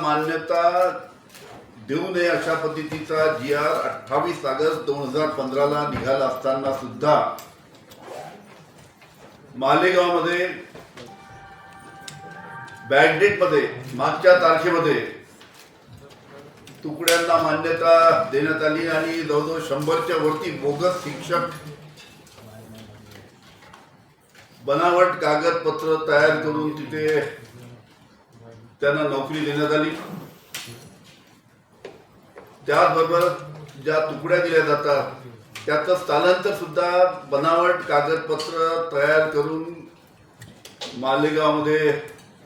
मान्यता देऊ नये अशा पद्धतीचा जी आर अठ्ठावीस ऑगस्ट दोन हजार पंधराला निघाला असताना सुद्धा मालेगावमध्ये बॅगडेटमध्ये मागच्या तारखेमध्ये तुकड्यांना मान्यता देण्यात आली आणि जवळजवळ शंभरच्या वरती बोगस शिक्षक बनावट कागदपत्र तयार करून तिथे त्यांना नोकरी देण्यात आली. त्याचबरोबर ज्या तुकड्या दिल्या जातात त्याचं स्थलांतर सुद्धा बनावट कागदपत्र तयार करून मालेगावमध्ये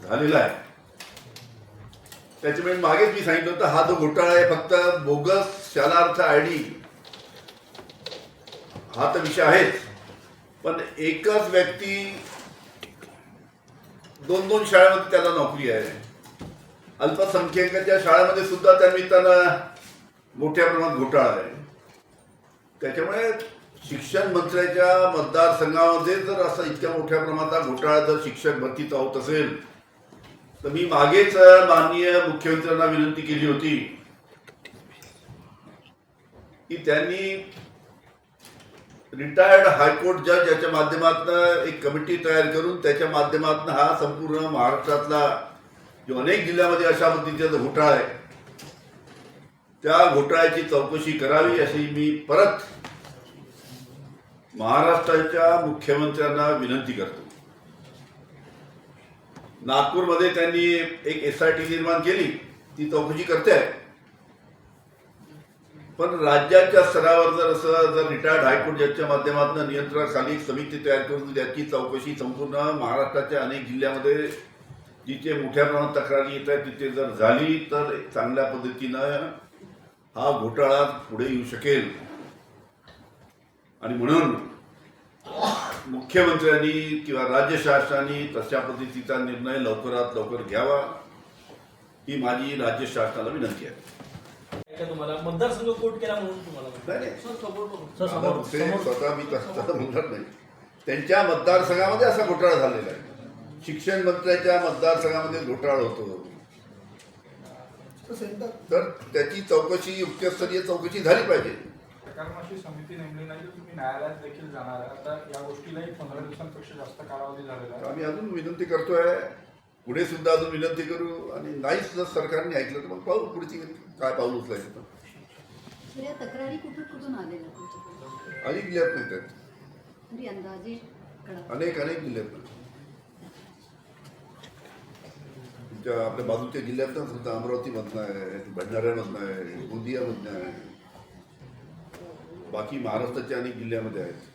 झालेला आहे. त्याच्यामुळे म्हणजे मागेच मी सांगितलं होतं हा जो घोटाळा आहे फक्त बोगस शालार्थ आय डी हा तर विषय आहेच. पण एकच व्यक्ती दोन दोन शाळेमध्ये त्याला नोकरी आहे. अल्पसंख्याकांच्या शाळेमध्ये सुद्धा त्या निमित्तानं मोठ्या प्रमाणात घोटाळा आहे त्याच्यामुळे शिक्षण मंत्र्याच्या मतदारसंघामध्ये जर असा इतक्या मोठ्या प्रमाणात घोटाळा जर शिक्षक भरतीचा होत असेल तर मी मागेच माननीय मुख्यमंत्र्यांना विनंती केली होती की त्यांनी रिटायर्ड हायकोर्ट जज याच्या माध्यमातून एक कमिटी तयार करून त्याच्या माध्यमातून हा संपूर्ण महाराष्ट्रातला जो अनेक जिल्ह्यामध्ये अशा पद्धतीचा जो घोटाळा आहे त्या घोटाळ्याची चौकशी करावी अशी मी परत महाराष्ट्राच्या मुख्यमंत्र्यांना विनंती करतो. नागपूरमध्ये त्यांनी एक एस आय टी निर्माण केली ती चौकशी करते आहे पण राज्याच्या स्तरावर जर असं जर रिटायर्ड हायकोर्ट जजच्या माध्यमातून नियंत्रणाखाली एक समिती तयार करून त्याची चौकशी संपूर्ण महाराष्ट्राच्या अनेक जिल्ह्यामध्ये जिथे मोठ्या प्रमाणात तक्रारी येत आहेत तिथे जर झाली तर चांगल्या पद्धतीनं हा घोटाळा पुढे येऊ शकेल. आणि म्हणून मुख्यमंत्र्यांनी किंवा राज्य शासनाने तशा पद्धतीचा निर्णय लवकरात लवकर घ्यावा ही माझी राज्य शासनाला विनंती आहे. तुम्हाला मतदारसंघ कोट केला म्हणून तुम्हाला. स्वतः मी तसं म्हणणार नाही. त्यांच्या मतदारसंघामध्ये असा घोटाळा झालेला आहे. शिक्षण मंत्र्याच्या मतदारसंघामध्ये घोटाळा होतो. तर त्याची चौकशी उच्चस्तरीय चौकशी झाली पाहिजे. अशी समिती नेमली नाही तर तुम्ही न्यायालयात देखील जाणार आहे. आता या गोष्टीलाही पंधरा दिवसांपेक्षा जास्त कालावधी झालेला आहे. आम्ही अजून विनंती करतोय. पुढे सुद्धा अजून विनंती करू. आणि नाहीच जर सरकारने ऐकलं तर मग पाहू पुढची काय पाऊल उचलायचं तक्रारी कुठून कुठून आलेल्या अनेक जिल्ह्यात नाही त्यात अनेक अनेक जिल्ह्यात नाही तुमच्या आपल्या बाजूच्या जिल्ह्यात होतं अमरावतीमधनं आहे भंडाऱ्यामधनं आहे गोंदियामधनं आहे. बाकी महाराष्ट्राच्या अनेक जिल्ह्यामध्ये आहेत.